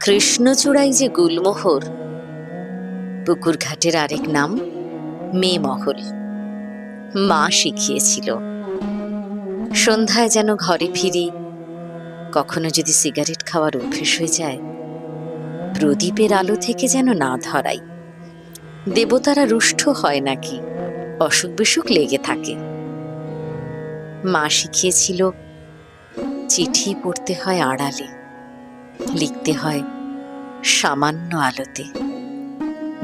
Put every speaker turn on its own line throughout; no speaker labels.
কৃষ্ণচূড়াই যে গুলমোহর, পুকুর ঘাটের আরেক নাম মেয়ে মহল মা শিখিয়েছিল, সন্ধ্যায় যেন ঘরে ফিরি, কখনো যদি সিগারেট খাওয়ার অভ্যেস হয়ে যায়, প্রদীপের আলো থেকে যেন না ধরাই। দেবতারা রুষ্ট হয় নাকি অসুখ বিসুখ লেগে থাকে। মা শিখিয়েছিল, চিঠি পড়তে হয় আড়ালে, লিখতে হয় সামান্য আলোতে।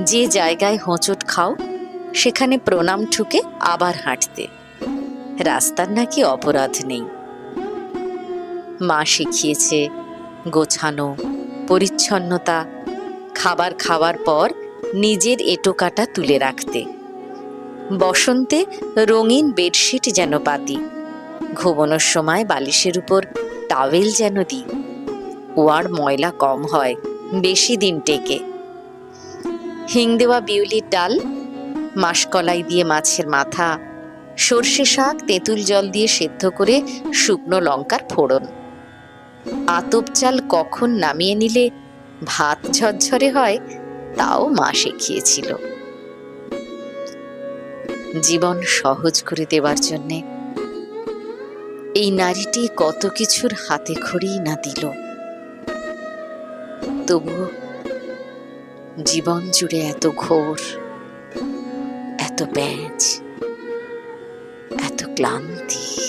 যে জায়গায় হোঁচট খাও, সেখানে প্রণাম ঠুকে আবার হাঁটতে। রাস্তার নাকি অপরাধ নেই। মা শিখিয়েছে গোছানো, পরিচ্ছন্নতা, খাবার খাওয়ার পর নিজের এটোকাটা তুলে রাখতে। বসন্তে রঙিন বেডশিট যেন পাতি। ঘুমানোর সময় বালিশের উপর টাওয়েল যেন দিই। ওয়ার ময়লা কম হয়, বেশি দিন টেকে। হিং দেওয়া বিউলির ডাল, মাসকলাই দিয়ে মাছের মাথা, সর্ষে শাক, তেঁতুল জল দিয়ে সেদ্ধ করে শুকনো লঙ্কার ফোড়ন। আতপ চাল কখন নামিয়ে নিলে ভাত ঝরঝরে হয়, তাও মা শিখিয়েছিল। জীবন সহজ করে দেওয়ার জন্যে এই নারীটি কত কিছুর হাতে খড়ি না দিল। তবুও জীবন জুড়ে এত ঘোর, এত ব্যাজ, এত ক্লান্তি।